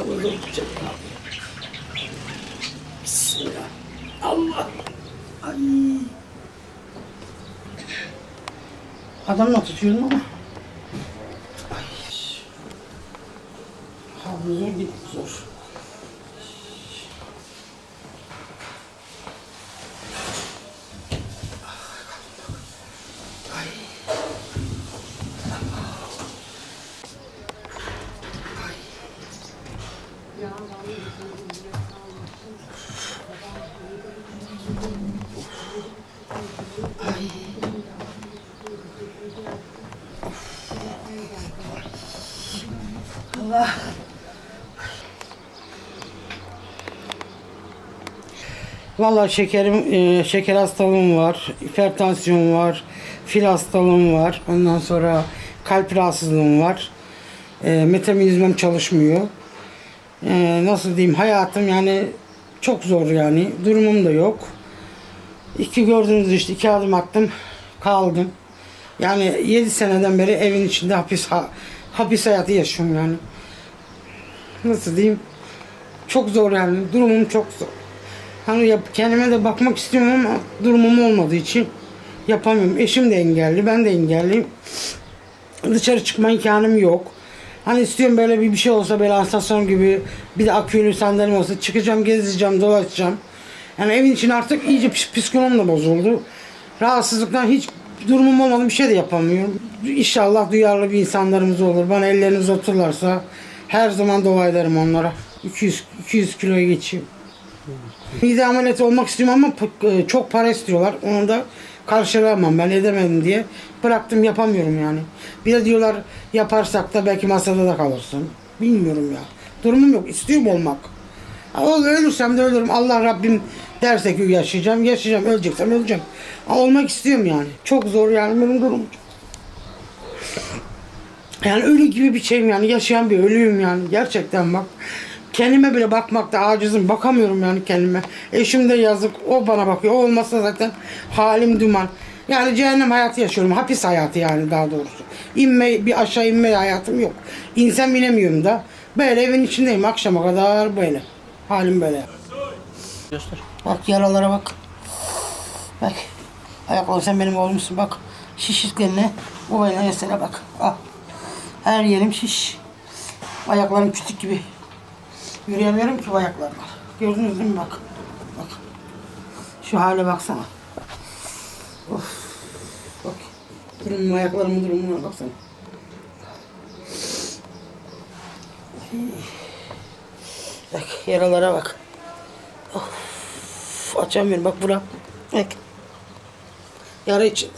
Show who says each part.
Speaker 1: Abi. Bismillah. Allah. Ay. Adamla tutuyorum ama. Havlu zor bir zor. Allah. Vallahi şekerim, e, şeker hastalığım var, hipertansiyon var, fil hastalığım var, ondan sonra kalp rahatsızlığım var. E, metabolizmam çalışmıyor. E, nasıl diyeyim, hayatım yani çok zor yani, durumum da yok. İki gördüğünüz işte iki adım attım, kaldım. Yani 7 seneden beri evin içinde hapis ha- hapis hayatı yaşıyorum yani. Nasıl diyeyim? Çok zor yani. Durumum çok zor. Hani yap, kendime de bakmak istiyorum ama durumum olmadığı için yapamıyorum. Eşim de engelli, ben de engelliyim. Dışarı çıkma imkanım yok. Hani istiyorum böyle bir bir şey olsa böyle asansör gibi bir de akülü sandalyem olsa çıkacağım, gezeceğim, dolaşacağım. Yani evin için artık iyice ps- psikolojim de bozuldu. Rahatsızlıktan hiç durumum olmadı bir şey de yapamıyorum. İnşallah duyarlı bir insanlarımız olur. Bana ellerini uzatırlarsa her zaman dua ederim onlara. 200 200 kiloya geçeyim. Mide ameliyatı olmak istiyorum ama e, çok para istiyorlar. Onu da karşılayamam ben edemedim diye. Bıraktım yapamıyorum yani. Bir de diyorlar yaparsak da belki masada da kalırsın. Bilmiyorum ya. Durumum yok. İstiyorum olmak. Ol- Ölürsem de ölürüm. Allah Rabbim derse ki yaşayacağım. Yaşayacağım. Öleceksem öleceğim. Ha, olmak istiyorum yani. Çok zor yani benim durumum. Yani ölü gibi bir şeyim yani. Yaşayan bir ölüyüm yani. Gerçekten bak. Kendime bile bakmakta acizim. Bakamıyorum yani kendime. Eşim de yazık. O bana bakıyor. O olmazsa zaten halim duman. Yani cehennem hayatı yaşıyorum. Hapis hayatı yani daha doğrusu. İnme, bir aşağı inme hayatım yok. İnsem inemiyorum da. Böyle evin içindeyim akşama kadar böyle. Halim böyle.
Speaker 2: Göster.
Speaker 1: Bak yaralara bak. Bak. Ayakları sen benim oğlumsun bak. Şişliklerine. Bu böyle mesela bak. Al. Her yerim şiş. Ayaklarım kütük gibi. Yürüyemiyorum ki ayaklarla. Gördünüz değil mi bak. Bak. Şu hale baksana. Of. Bak. Durumum ayaklarımın durumuna baksana. Bak yaralara bak. Of, açamıyorum bak bura. Bak. Yara için.